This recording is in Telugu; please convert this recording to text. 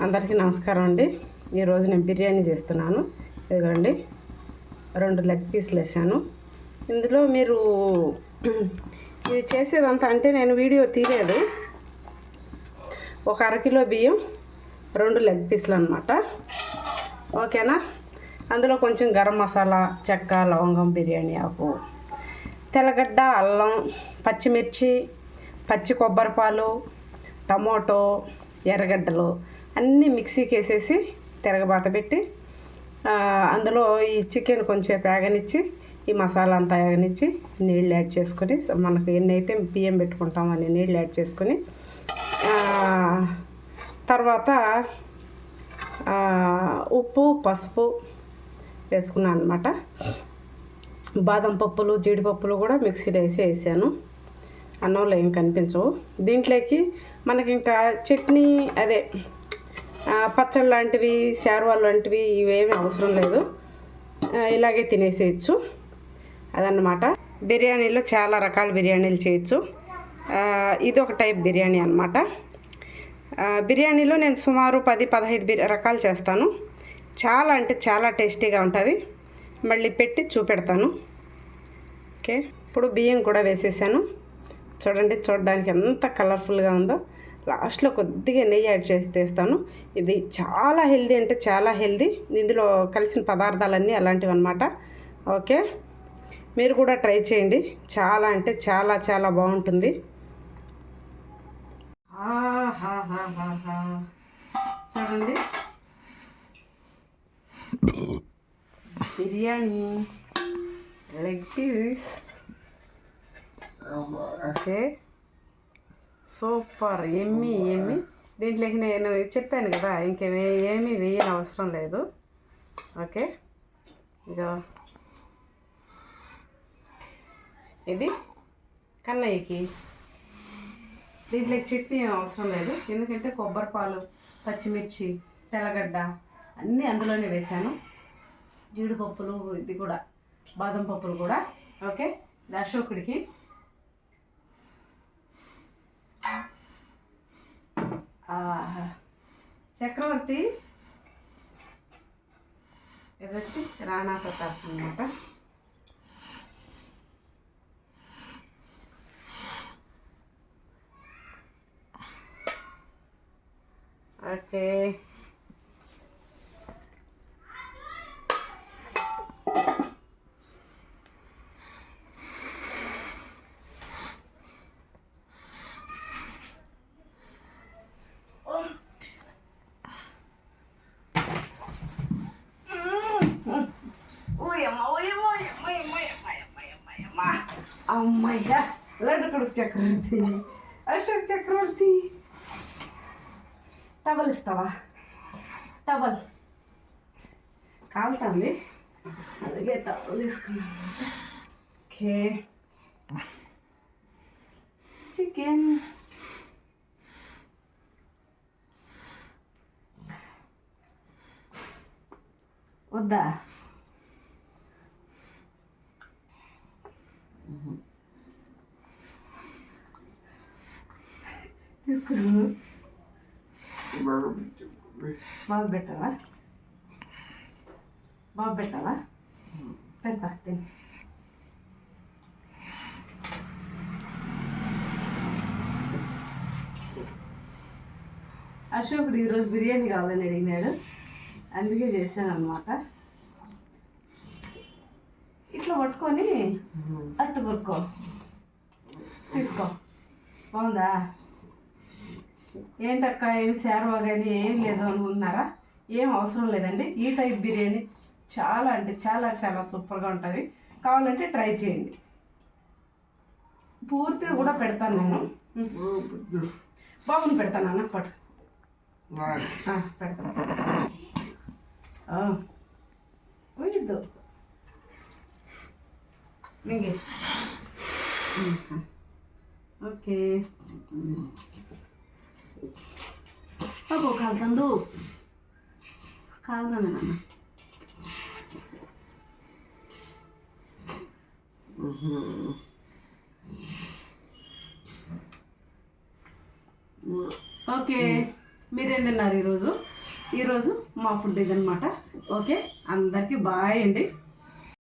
అందరికీ నమస్కారం అండి. ఈరోజు నేను బిర్యానీ చేస్తున్నాను. ఇదిగోండి రెండు లెగ్ పీసులు వేసాను ఇందులో మీరు ఇది చేసేదంతా అంటే నేను వీడియో తీయలేదు. ఒక అరకిలో బియ్యం రెండు లెగ్ పీసులు అనమాట ఓకేనా? అందులో కొంచెం గరం మసాలా చెక్క లవంగం బిర్యానీ ఆకు తెల్లగడ్డ అల్లం పచ్చిమిర్చి పచ్చి కొబ్బరిపాలు టమోటో ఎర్రగడ్డలు అన్నీ మిక్సీకి వేసేసి తిరగబాత పెట్టి అందులో ఈ చికెన్ కొంచెం వేగనిచ్చి ఈ మసాలా అంతా వేగనిచ్చి నీళ్ళు యాడ్ చేసుకొని మనకు ఎన్ని అయితే బియ్యం పెట్టుకుంటాం అని నీళ్ళు యాడ్ చేసుకొని తర్వాత ఉప్పు పసుపు వేసుకున్నాను అనమాట బాదం పప్పులు జీడిపప్పులు కూడా మిక్సీలో వేసి వేసాను. అన్నంలో ఏం కనిపించవు. దీంట్లోకి మనకి ఇంకా చట్నీ అదే పచ్చళ్ళు లాంటివి శారువాలు లాంటివి ఇవేమీ అవసరం లేదు. ఇలాగే తినేసేయచ్చు. అదనమాట బిర్యానీలో చాలా రకాల బిర్యానీలు చేయొచ్చు. ఇది ఒక టైప్ బిర్యానీ అనమాట బిర్యానీలో నేను సుమారు పది పదహైదు బిర్యా రకాలు చేస్తాను. చాలా అంటే చాలా టేస్టీగా ఉంటుంది. మళ్ళీ పెట్టి చూపెడతాను. ఓకే. ఇప్పుడు బియ్యం కూడా వేసేసాను. చూడండి చూడడానికి ఎంత కలర్ఫుల్గా ఉందో. లాస్ట్లో కొద్దిగా నెయ్యి యాడ్ చేసి తీస్తాను. ఇది చాలా హెల్దీ అంటే చాలా హెల్దీ. ఇందులో కలిసిన పదార్థాలన్నీ అలాంటివి అనమాట ఓకే? మీరు కూడా ట్రై చేయండి. చాలా అంటే చాలా చాలా బాగుంటుంది. ఆహాహాహాహా. చూడండి. Biryani. Leg piece. Okay? Super. ఎమ్మి ఎమ్మి? దీంట్లోకి నేను చెప్పాను కదా ఇంకేమే ఏమీ వేయని అవసరం లేదు. ఓకే? ఇదో ఇది కన్నయ్యకి. దీంట్లోకి చట్నీ ఏం అవసరం లేదు. ఎందుకంటే కొబ్బరి పాలు పచ్చిమిర్చి తెల్లగడ్డ అన్నీ అందులోనే వేశాను. జీడిపప్పులు ఇది కూడా బాదం పప్పులు కూడా. ఓకే? ఇది చక్రవర్తి ఇది వచ్చి రాణా ప్రతాప్ అనమాట ఓకే. అమ్మయ్యా లడ్డు కొడుకు చక్రవర్తి అశోక్ చక్రవర్తి టవల్ ఇస్తావా టవల్ కాలుతుంది అలాగే టవల్ తీసుకున్నాను ఓకే చికెన్ వద్దా తీసుకున్నాను బాగా పెట్టావా? బాగా పెట్టావా? పెడతా తిని. అశోకుడు ఈరోజు బిర్యానీ కావాలని అడిగినాడు. అందుకే చేశాను అనమాట ఇట్లా పట్టుకొని అట్టు కొనుక్కో తీసుకో. బాగుందా? ఏంటక్క ఏం శారవా కానీ ఏం లేదు అనుకున్నారా? ఏం అవసరం లేదండి. ఈ టైప్ బిర్యానీ చాలా అంటే చాలా చాలా సూపర్గా ఉంటుంది. కావాలంటే ట్రై చేయండి. పూర్తిగా కూడా పెడతాను నేను. బాబుని పెడతాను అన్న పట్టు. పెడతాను. ఆ. ఓకే. మింగి ఓకే అబ్బో o. కాలుతుంది నాన్న ఓకే. మీరేం తిన్నారు ఈరోజు? ఈరోజు మా ఫుడ్ ఇదనమాట ఓకే? అందరికీ బాయ్ అండి.